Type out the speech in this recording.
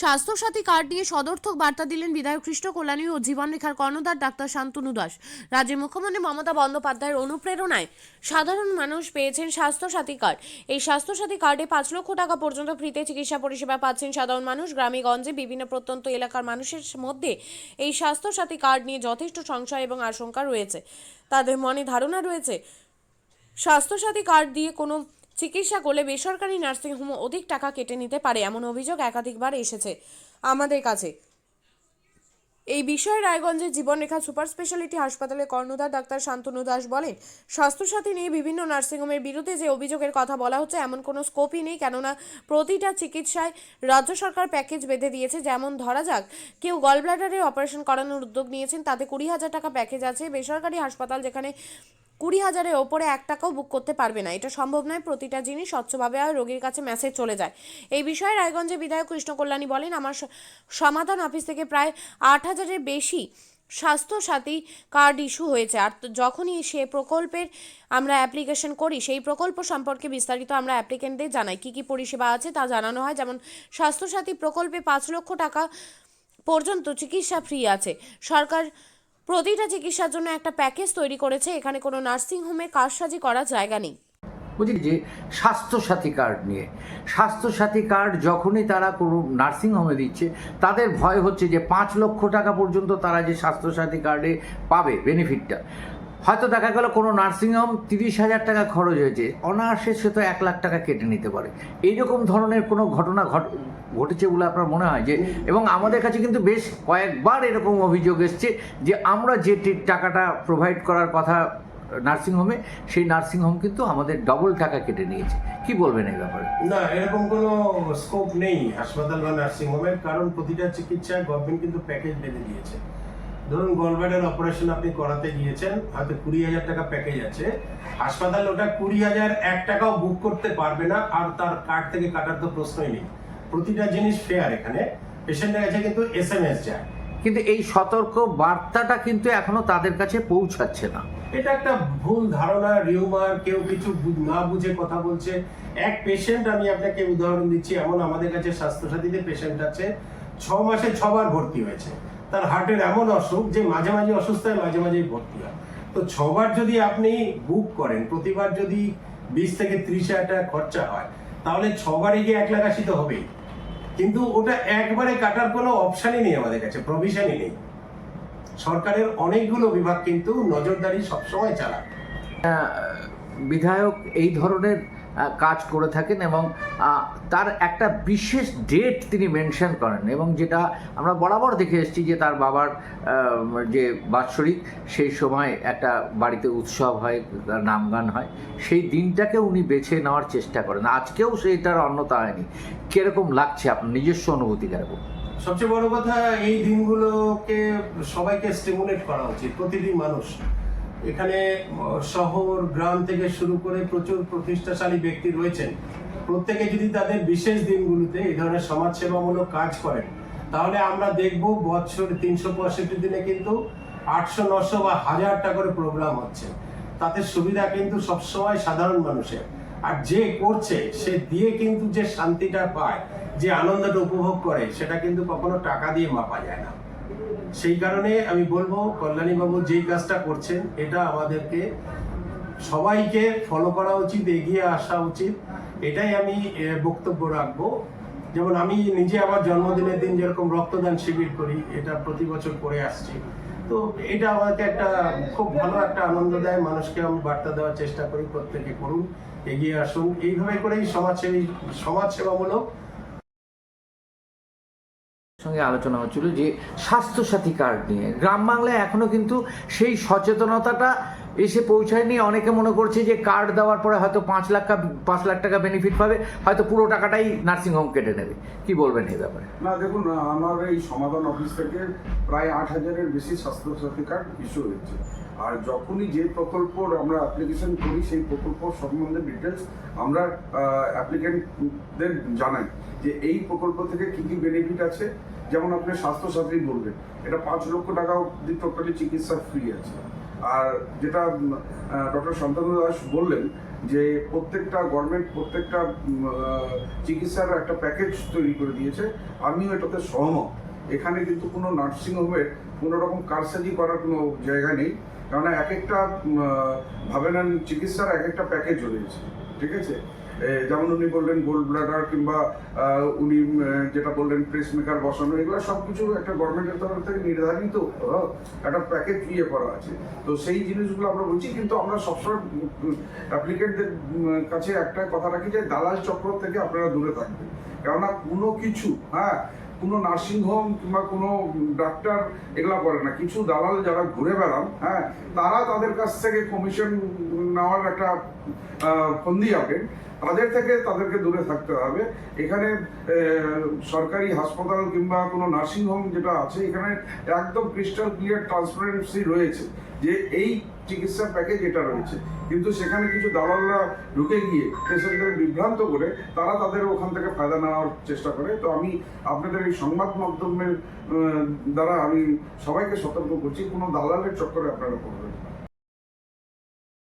Swasthya Sathi card নিয়ে সদর্থক বার্তা দিলেন বিধায়ক কৃষ্ণ কল্যাণী ও জীবনরেখার কর্ণধার ডাক্তার শান্তনু দাস। রাজ্যের মুখ্যমন্ত্রী মমতা বন্দ্যোপাধ্যায়ের অনুপ্রেরণায় সাধারণ মানুষ পেয়েছেন স্বাস্থ্যসাথী কার্ড। এই স্বাস্থ্যসাথী কার্ডে পাঁচ লক্ষ টাকা পর্যন্ত ফ্রিতে চিকিৎসা পরিষেবা পাচ্ছেন সাধারণ মানুষ গ্রামে গঞ্জে বিভিন্ন প্রত্যন্ত এলাকার মানুষের মধ্যে এই স্বাস্থ্যসাথী কার্ড নিয়ে যথেষ্ট সংশয় এবং আশঙ্কা রয়েছে। তাদের মনে ধারণা রয়েছে, স্বাস্থ্যসাথী কার্ড দিয়ে কোনো চিকিৎসা করলে বেসরকারি নার্সিংহোম অধিক টাকা কেটে নিতে পারে এমন অভিযোগ একাধিকবার এসেছে আমাদের কাছে। এই বিষয়ে রায়গঞ্জের জীবনরেখা সুপার স্পেশালিটি হাসপাতালে কর্ণধার ডাক্তার শান্তনু দাস বলেন, স্বাস্থ্যসাথী নিয়ে বিভিন্ন নার্সিংহোমের বিরুদ্ধে যে অভিযোগের কথা বলা হচ্ছে এমন কোনো স্কোপই নেই, কেননা প্রতিটা চিকিৎসায় রাজ্য সরকার প্যাকেজ বেঁধে দিয়েছে। যেমন ধরা যাক, কেউ গলব্লাডারের অপারেশন করানোর উদ্যোগ নিয়েছেন, তাতে কুড়ি হাজার টাকা প্যাকেজ আছে। বেসরকারি হাসপাতাল যেখানে কুড়ি হাজারের ওপরে এক টাকাও বুক করতে পারবে না। এটা সম্ভব নয়, প্রতিটা জিনিস স্বচ্ছভাবে আর রোগীর কাছে মেসেজ চলে যায়। এই বিষয়ে রায়গঞ্জে বিধায়ক কৃষ্ণ কল্যাণী বলেন, আমার সমাধান অফিস থেকে প্রায় আট হাজারের বেশি স্বাস্থ্যসাথী কার্ড ইস্যু হয়েছে। আর যখনই সে প্রকল্পের আমরা অ্যাপ্লিকেশন করি, সেই প্রকল্প সম্পর্কে বিস্তারিত আমরা অ্যাপ্লিকেন্টদের জানাই। কী কী পরিষেবা আছে তা জানানো হয়। যেমন, স্বাস্থ্যসাথী প্রকল্পে পাঁচ লক্ষ টাকা পর্যন্ত চিকিৎসা ফ্রি আছে। সরকার প্রতিটা চিকিৎসার জন্য একটা প্যাকেজ তৈরি করেছে। এখানে কোনো নার্সিংহোমে কারসাজি করার জায়গা নেই। বুঝি যে স্বাস্থ্যসাথী কার্ড নিয়ে, স্বাস্থ্যসাথী কার্ড যখনই তারা কোনো নার্সিংহোমে দিচ্ছে, তাদের ভয় হচ্ছে যে পাঁচ লক্ষ টাকা পর্যন্ত তারা যে স্বাস্থ্যসাথী কার্ডে পাবে বেনিফিটটা হয়তো দেখা গেল কোনো নার্সিংহোম তিরিশ হাজার টাকা খরচ হয়েছে। অনায়াসে সে তো এক লাখ টাকা কেটে নিতে পারে। এইরকম ধরনের কোনো ঘটনা ঘট ঘটেছে বলে আপনার মনে হয়? যে এবং আমাদের কাছে কিন্তু বেশ কয়েকবার এরকম অভিযোগ এসছে যে আমরা যে টাকাটা প্রোভাইড করার কথা নার্সিংহোমে, সেই নার্সিংহোম কিন্তু আমাদের ডবল টাকা কেটে নিয়েছে। কি বলবেন এই ব্যাপারে? না, এরকম কোনো স্কোপ নেই হাসপাতাল বা নার্সিংহোমের, কারণ প্রতিটা চিকিৎসায় গভর্নমেন্ট কিন্তু প্যাকেজ বেঁধে দিয়েছে। ধরুন গলব্লাডার অপারেশন আপনি করাতে গিয়েছেন হয়তো কুড়ি হাজার টাকা প্যাকেজ আছে। হাসপাতাল ওটা কুড়ি হাজার এক টাকাও বুক করতে পারবে না আর তার কার্ড থেকে কাটার তো প্রশ্নই নেই। প্রতিটা জিনিস ফেয়ার এখানে। পেশেন্টের কাছে কিন্তু এস এম এস যায়। কিন্তু এই সতর্ক বার্তাটা কিন্তু এখনও তাদের কাছে পৌঁছাচ্ছে না। এটা একটা ভুল ধারণা রিউমার কেউ কিছু না বুঝে কথা বলছে। এক পেশেন্ট আমি আপনাকে উদাহরণ দিচ্ছি এমন আমাদের কাছে স্বাস্থ্যসাথীতে পেশেন্ট আছে ছ মাসে ছবার ভর্তি হয়েছে। তার হার্টের এমন অসুখ যে মাঝে মাঝে অসুস্থ হয় মাঝে মাঝেই ভর্তি হয়। তো ছবার যদি আপনি বুক করেন, প্রতিবার যদি বিশ থেকে ত্রিশ হাজার টাকা খরচা হয়, তাহলে ছবারে গিয়ে এক লাখ আশি তো হবেই। কিন্তু ওটা একবারে কাটার কোনো অপশানই নেই আমাদের কাছে প্রভিশনই নেই। সরকারের অনেকগুলো বিভাগ কিন্তু নজরদারি সবসময় চালায়। বিধায়ক এই ধরনের কাজ করে থাকেন এবং তার একটা বিশেষ ডেট তিনি মেনশন করেন এবং যেটা আমরা বরাবর দেখে এসেছি যে তার বাবার যে বাৎসরিক সেই সময় একটা বাড়িতে উৎসব হয়, তার নাম গান হয়, সেই দিনটাকে উনি বেছে নেওয়ার চেষ্টা করেন। আজকেও সেইটার অন্যতা হয়নি। কীরকম লাগছে আপনার নিজস্ব অনুভূতি কীরকম? সবচেয়ে বড় কথা, এই দিনগুলোকে সবাইকে স্টিমুলেট করা উচিত প্রতিটি মানুষ। এখানে শহর, গ্রাম থেকে শুরু করে প্রচুর প্রতিষ্ঠাশালী ব্যক্তি রয়েছেন। প্রত্যেকে যদি তাদের বিশেষ দিনগুলোতে এই ধরনের সমাজসেবামূলক কাজ করেন, তাহলে আমরা দেখব বছর তিনশো পঁয়ষট্টি দিনে কিন্তু আটশো, নশো বা হাজারটা করে প্রোগ্রাম হচ্ছে। তাতে সুবিধা কিন্তু সবসময় সাধারণ মানুষের। আর যে করছে, সে দিয়ে কিন্তু যে শান্তিটা পায়, যে আনন্দটা উপভোগ করে, সেটা কিন্তু কখনো টাকা দিয়ে মাপা যায় না। সেই কারণে আমি বলব কল্যাণী বাবু যেই কাজটা করছেন, এটা আমাদেরকে সবাইকে ফলো করা উচিত, এগিয়ে আসা উচিত। এটাই আমি বক্তব্য রাখব। যেমন আমি নিজে আমার জন্মদিনের দিন যেরকম রক্তদান শিবির করি, এটা প্রতি বছর করে আসছি। তো এটা আমাকে একটা খুব ভালো একটা আনন্দ দেয়, মানুষকে আমি বার্তা দেওয়ার চেষ্টা করি, প্রত্যেকে করুন, এগিয়ে আসুন। এইভাবে করেই সমাজসেবী, সমাজসেবামূলক সঙ্গে আলোচনা হচ্ছিল যে স্বাস্থ্যসাথী কার্ড নিয়ে। গ্রাম বাংলায় এখনও কিন্তু সেই সচেতনতাটা এসে পৌঁছায়নি। অনেকে মনে করছে যে কার্ড দেওয়ার পরে হয়তো পাঁচ লাখ পাঁচ লাখ টাকা বেনিফিট পাবে, হয়তো পুরো টাকাটাই নার্সিংহোম কেটে নেবে। কি বলবেন এই ব্যাপারে? না, দেখুন আমার এই সমাধান অফিস থেকে প্রায় আট হাজারের বেশি স্বাস্থ্যসাথী কার্ড ইস্যু হয়েছে। আর যখনই যে প্রকল্প আমরা অ্যাপ্লিকেশন করি, সেই প্রকল্প সম্বন্ধে ডিটেলস আমরা অ্যাপ্লিকেন্টদের জানাই যে এই প্রকল্প থেকে কি কি বেনিফিট আছে যেমন আপনি স্বাস্থ্যসাথী বলবেন এটা পাঁচ লক্ষ টাকা অব্দি টোটালি চিকিৎসা ফ্রি আছে। আর যেটা ডক্টর শান্তনু দাস বললেন যে প্রত্যেকটা গভর্নমেন্ট প্রত্যেকটা চিকিৎসার একটা প্যাকেজ তৈরি করে দিয়েছে, আমিও এটাতে সহমত। এখানে কিন্তু কোনো নার্সিংহোমের কোনো রকম কারসাজি করার কোনো জায়গা নেই। কারণ এক একটা ভাবে নেন চিকিৎসার এক একটা প্যাকেজ রয়েছে। ঠিক আছে? যেমন উনি বললেন গোল্ড ব্লাডার কিংবা উনি যেটা বললেন প্রেস মেকার বসানো, এগুলো সব কিছু একটা গভর্নমেন্টের তরফ থেকে নির্ধারিত একটা প্যাকেজ ইয়ে করা আছে। তো সেই জিনিসগুলো আমরা বলছি, কিন্তু আমরা সবসময় অ্যাপ্লিকেন্টদের কাছে একটা কথা রাখি যে, দালাল চক্র থেকে আপনারা দূরে থাকবেন। কেননা কোনো কিছু হ্যাঁ কোনো নার্সিংহোম কিংবা কোনো ডাক্তার এগুলা করে না। কিছু দালাল যারা ঘুরে বেড়ান হ্যাঁ তারা তাদের কাছ থেকে কমিশন নেওয়ার একটা ফন্দি আঁকেন তাদের থেকে তাদেরকে দূরে থাকতে হবে। এখানে সরকারি হাসপাতাল কিংবা কোনো নার্সিংহোম যেটা আছে, এখানে একদম ক্রিস্টাল ক্লিয়ার ট্রান্সপারেন্সি রয়েছে যে এই চিকিৎসা প্যাকেজ এটা রয়েছে। কিন্তু সেখানে কিছু দালালরা ঢুকে গিয়ে পেশেন্টদের বিভ্রান্ত করে তারা তাদের ওখান থেকে ফায়দা নেওয়ার চেষ্টা করে। তো আমি আপনাদের এই সংবাদ মাধ্যমের দ্বারা আমি সবাইকে সতর্ক করছি। কোনো দালালের চক্করে আপনারা পড়বেন না।